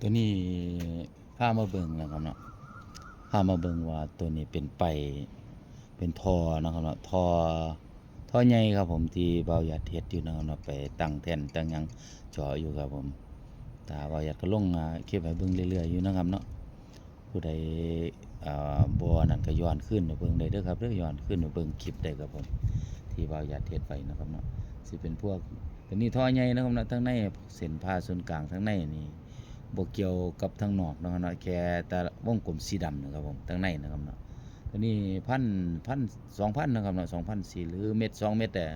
ตัวนี้พามาเบิ่งนะครับเนาะพามาเบิ่งว่าตัวนี้เป็นไปเป็นทอนะครับเนาะทอทอใหญ่ครับผมที่เบาหยัดเฮ็ดอยู่นะครับเนาะไปตั้งแท่นตั้งยังจาะอยู่ครับผมตาเบาหยัดก็ลงเก็บไว้เบิ่งเรื่อยๆอยู่นะครับเนาะผู้ใดอ่าบ่นั่นก็ย้อนขึ้นเบิ่งได้เด้อครับเด้อย้อนขึ้นเบิ่งคลิปได้ครับผมที่เบาหยัดเฮ็ดไว้นะครับเนาะสิเป็นพวกตัวนี้ท่อใหญ่นะครับเนาะทั้งในเส้นผ่าศูนกลางทั้งในนี่ บกเกี่ยวกับทางนอกนะครับเนาะแค่แต่วงกลมสีดำนะครับผมทางในนะครับเนาะตัวนี้พันพันสองพันนะครับเนาะสองพันสี่หรือเม็ดสองเม็ดแต่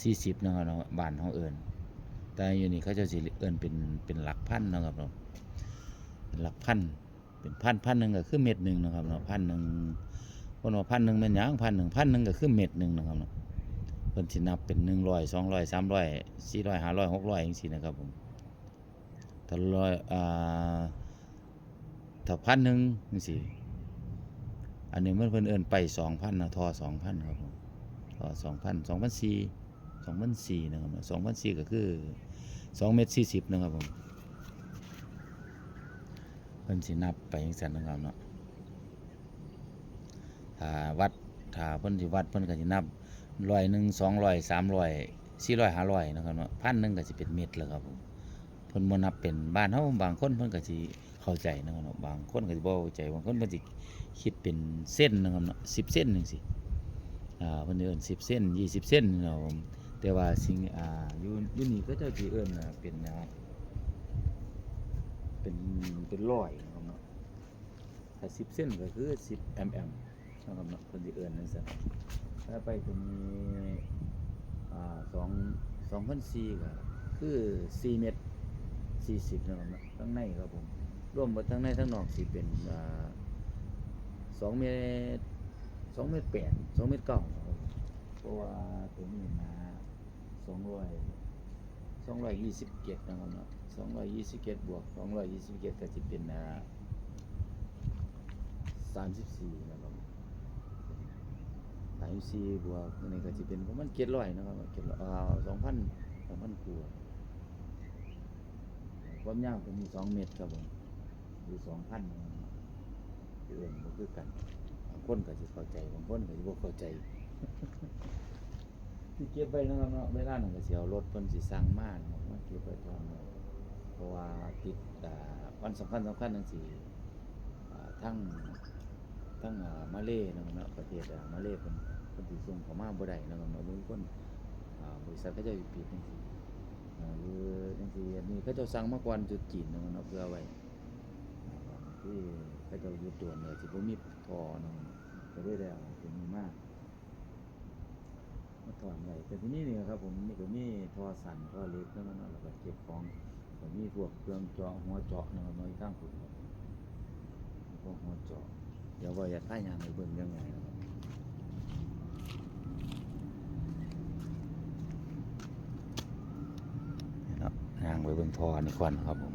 สี่สิบนะครับเนาะบานเขาเอิญแต่อยู่นี่เขาเจะสิเอิญเป็นเป็นหลักพันนะครับเนาะเป็นหลักพันเป็นพันพันหนึ่งก็คือเม็ดหนึ่งนะครับเนาะพันหนึ่งคนว่าพันหนึ่งเป็นหยังพันหนึ่งพันหนึ่งก็คือเม็ดหนึ่งนะครับเนาะเพิ่นสินับเป็นหนึ่งร้อยสองร้อยสามร้อยสี่ร้อยห้าร้อยหกร้อยอย่างสี่นะครับผม ถ้าร้อยอ่าถ้าพันหนึ่งนี่สิอันนี้มันเพิ่นเอินไปสองพันนะทอสองพันครับผมทอสองพันสองพันสี่สองพันสี่นะครับสองพันสี่ก็คือสองเมตรสี่สิบนะครับผมเพิ่นสินับไปจังซั่นนะครับเนาะถ้าวัดถ้าเพิ่นสิวัดเพิ่นก็สินับร้อยหนึ่งสองร้อยสามร้อยสี่ร้อยห้าร้อยนะครับเนาะพันหนึ่งก็สิเป็นเม็ดแล้วครับผม พิ่นบ่นับเป็นบ้านเฮาบางคนเพิ่นก็สิเข้าใจนะครับเนาะบางคนก็สิบ่เข้าใจบางคนเพิ่นสิคิดเป็นเส้นนะครับเนาะ10เส้นจังซี่อ่าเพิ่นเอิ้น10เส้น20เส้นเนาะผมแต่ว่าสิ่งอ่าอยู่อยู่นี่ก็เจ้าสิเอิ้นน่ะเป็นอ่าเป็นเป็นร้อยนะครับเนาะถ้า10เส้นก็คือ10 mm นะครับเนาะเพิ่นสิเอิ้นจังซั่นถ้าไปตรงนี้อ่า2 2,400ก็คือ4เมตร สี่สิบนะครับเนทั้งในครับผมร่วมหมดทั้งในทั้งนอกสิเป็นสองเมตรสองเมตรแปดสองเมตรเก้าครับเพราะว่าตัวนี้มาสองร้อยสองร้อยยี่สิบเจ็ดนะครับเนาะสองร้อยยี่สิบเจ็ดบวกสองร้อยยี่สิบเจ็ดก็จะเป็นสามสิบสี่นะครับสามสิบสี่บวกอันนี้ก็จะเป็นประมาณเจ็ดร้อยนะครับเจ็ดร้อยสองพันสองพันกว่า ความยาวก็มีสองเมตรครับผมหรือสองพันเอื่นก็คือกันบางคนก็จะเข้าใจบางคนก็จะบ่เข้าใจที่เก็บไว้นะครับเนาะเวลาหนึ่งก็เสียวรถเพิ่นสิสั่งม่านาะมาเก็บไว้ทอนเพราะว่าติดอ่าวันสำคัญสำคัญทั้งสี่ทั้งทั้งมาเลเนาะเนาะประเทศมาเลเพิ่นเพิ่ส่งเข้ามาบ่ได้นะครับเนาะบางคนบริษัทเขาเจะปิดจังซี่อ่า หรือจังซี่อันนี้เขาเจ้าสั่งมาก่อนจุดจีนเนาะเนาะเพื่อไว้ที่เขาเจ้าอยู่ตัวเนี่ยสิบ่มีทอเนาะก็ได้แล้วเป็นมีมากมาถอนไว้แต่ที่นี่นี่ครับผมนี่ก็มีทอสั่นทอเล็กแล้วมันแล้วก็เก็บของก็มีพวกเครื่องเจาะหัวเจาะนะน้อยข้างฝุ่นครับมีพวกหัวเจาะเดี๋ยวว่าอย่าท่ายางไปเบิ่งยังไงนะครับ นี่เนาะย่าง ไปเบิ่งทอนี่ก่อนครับผม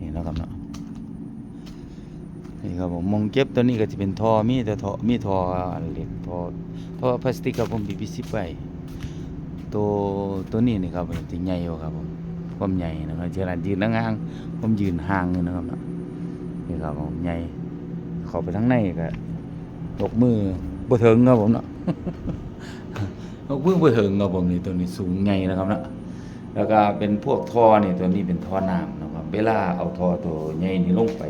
นี่นะครับเนาะนี่ครับผมมองเก็บตัวนี้ก็จะเป็นทอมีแต่ทอมีทออันเล็กทอทอพลาสติกครับผมบีบีซิไปตัวตัวนี้นี่ครับมันจะใหญ่อยู่ครับผมความใหญ่นะครับเจรันยืนห่างๆผมยืนห่างเลยนะครับเนาะนี่ครับผมใหญ่เข้าไปทั้งในก็ตกมือบ่ถึงครับผมเนาะ ตกมือบ่ถึงครับผมนี่ตัวนี้สูงใหญ่นะครับนะแล้วก็เป็นพวกท่อนี่ตัวนี้เป็นท่อน้ำนะครับเวลาเอาท่อตัวใหญ่นี่ลงไป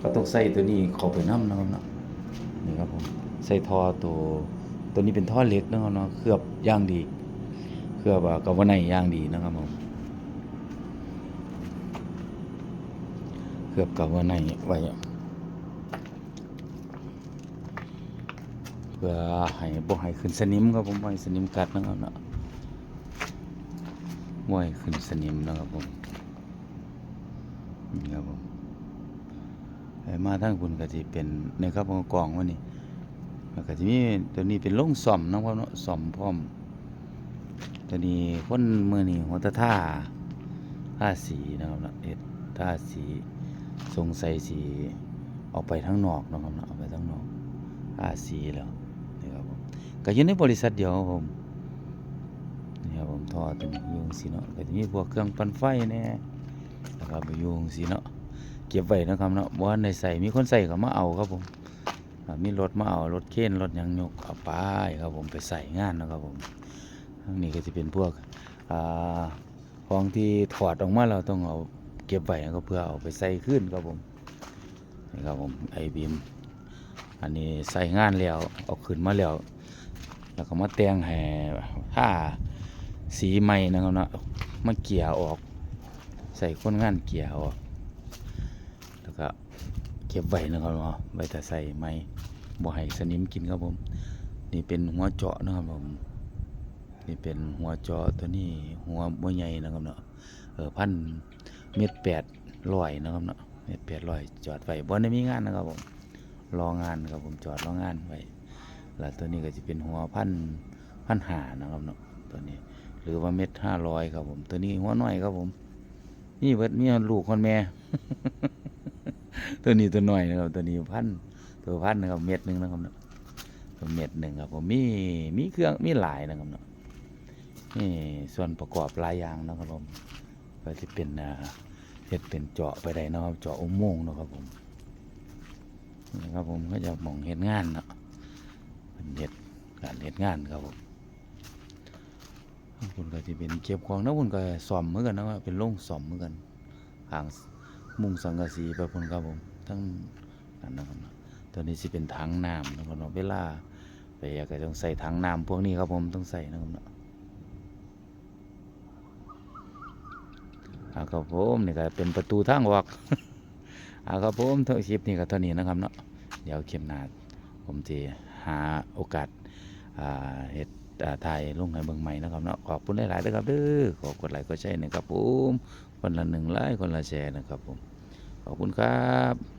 ก็ต้องใส่ตัวนี้เข้าไปน้ำนะครับนะนี่ครับผมใส่ท่อตัวตัวนี้เป็นท่อเหล็กนะครับเนาะเคลือบย่างดี เคลือบอ่ากับว่าในย่างดีนะครับผมเคลือบกับว่าในไว้ เพื่อให้บ่ให้ขึ้นสนิมครับผมบ่ให้สนิมกัดนะครับเนาะบ่ให้ขึ้นสนิมนะครับผมนี่ครับผมให้มาทางคุณก็สิเป็นในครับของกล่องว่านี่แล้วก็สิมีตัวนี้เป็นโรงซ่อมนะครับเนาะซ่อมพร้อมตัวนี้คนมือนี่หัวตะท่าท่าสีนะครับเนาะเอ็ดท่าสีสงสัยสีออกไปทางนอกนะครับเนาะออกไปทางนอกอาสีแล้ว นี่ครับผมก็อยู่ในบริษัทเดียวครับผมนี่ครับท่อตัวนี้ยู่จังซี่เนาะก็จะมีพวกเครื่องปั่นไฟแหน่แล้วก็ไปยู่จังซี่เนาะเก็บไว้นะครับเนาะบ่ทันได้ใส่มีคนใส่ก็มาเอาครับผมมีรถมาเอารถเข็นรถยังยกเอาไปครับผมไปใส่งานนะครับผมทางนี้ก็จะเป็นพวกอ่าของที่ถอดออกมาแล้วต้องเอาเก็บไว้ก็เพื่อเอาไปใส่คืนครับผมนี่ครับผมไอบีม อันนี้ใส่งานแล้วเอาขึ้นมาแล้ว แล้วก็มาแต่งให้ผ้าสีใหม่นะครับเนาะมาเกี่ยออก ใส่คนงานเกี่ยออก แล้วก็เก็บไว้นะครับเนาะไว้แต่ใส่ไม้บ่ให้สนิมกินครับผม นี่เป็นหัวเจาะนะครับผมนี่เป็นหัวเจาะตัวนี้หัวบ่ใหญ่นะครับเนาะเออพันเม็ดแปดร้อยนะครับเนาะเม็ดแปดร้อยจอดไว้บ่ได้มีงานนะครับผม รองานครับผมจอดรองานไว้แล้วตัวนี้ก็จะเป็นหัวพันพันหานะครับเนาะตัวนี้ หรือว่าเม็ดห้าร้อยครับผม ตัวนี้หัวน้อยครับผม นี่เบิดมีลูกคนแม่ ตัวนี้ตัวน้อยนะครับ ตัวนี้พันตัวพันนะครับเม็ดหนึ่งนะครับเนาะตัวเม็ดหนึ่งครับผมมีมีเครื่องมีหลายนะครับเนาะนี่ส่วนประกอบลายยางนะครับผมก็จะเป็นเห็ดเป็นเจาะไปได้นะครับเจาะอุโมงค์นะครับผม นี่ครับผมก็จะมองเห็นงานเนาะเป็นเฮ็ดการเฮ็ดงานครับผมคุณก็จะเป็นเก็บของนะคุณก็ซ่อมเหมือนกันนะว่าเป็นโรงซ่อมเหมือนกันทางมุงสังกะสีไปพุ่นครับผมทั้งนั้นนะครับตัวนี้สิเป็นถังน้ำนะครับเนาะเวลาไปอยาก็ต้องใส่ถังน้ำพวกนี้ครับผมต้องใส่นะครับเนาะครับผมนี่ก็เป็นประตูทางออก อ่าครับผมเท่าคลิปนี้ก็เท่านี้นะครับเนาะเดี๋ยวเข็มนาดผมจะหาโอกาสอ่าเฮ็ดอ่าถ่ายลงให้เบืองใหม่นะครับเนาะขอบคุณหลายๆด้อครับเด้อขอกดไลค์กดแชร์นะครับผมคนละหนึ่งไลค์คนละแชร์นะครับผมขอบคุณครับ